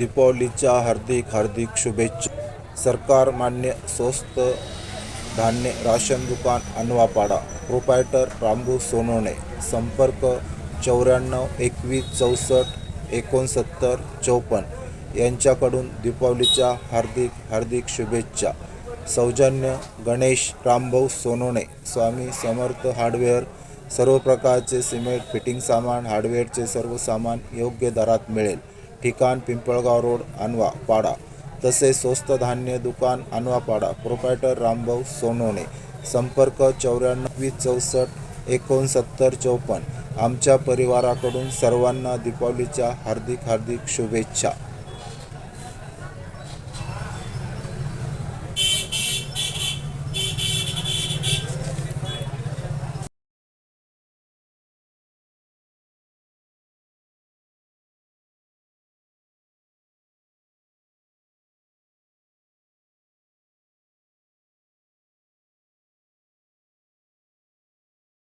दीपावलीच्या हार्दिक हार्दिक शुभेच्छा. सरकार मान्य स्वस्त धान्य राशन दुकान अनवापाडा प्रोपायटर रामभाऊ सोनवणे. संपर्क चौऱ्याण्णव एकवीस चौसष्ट एकोणसत्तर चौपन्न. यांच्याकडून दीपावलीच्या हार्दिक हार्दिक शुभेच्छा. सौजन्य गणेश रामभाऊ सोनवणे. स्वामी समर्थ हार्डवेअर. सर्व प्रकारचे सिमेंट फिटिंग सामान हार्डवेअरचे सर्व सामान योग्य दरात मिळेल. ठिकाण पिंपळगाव रोड अनवा पाडा तसेच स्वस्त धान्य दुकान अनवा पाडा प्रोपायटर रामभाऊ सोनवणे संपर्क चौऱ्याण्णव वीस चौसष्ट एकोणसत्तर चौपन्न. आमच्या परिवाराकडून सर्वांना दीपावलीच्या हार्दिक हार्दिक शुभेच्छा.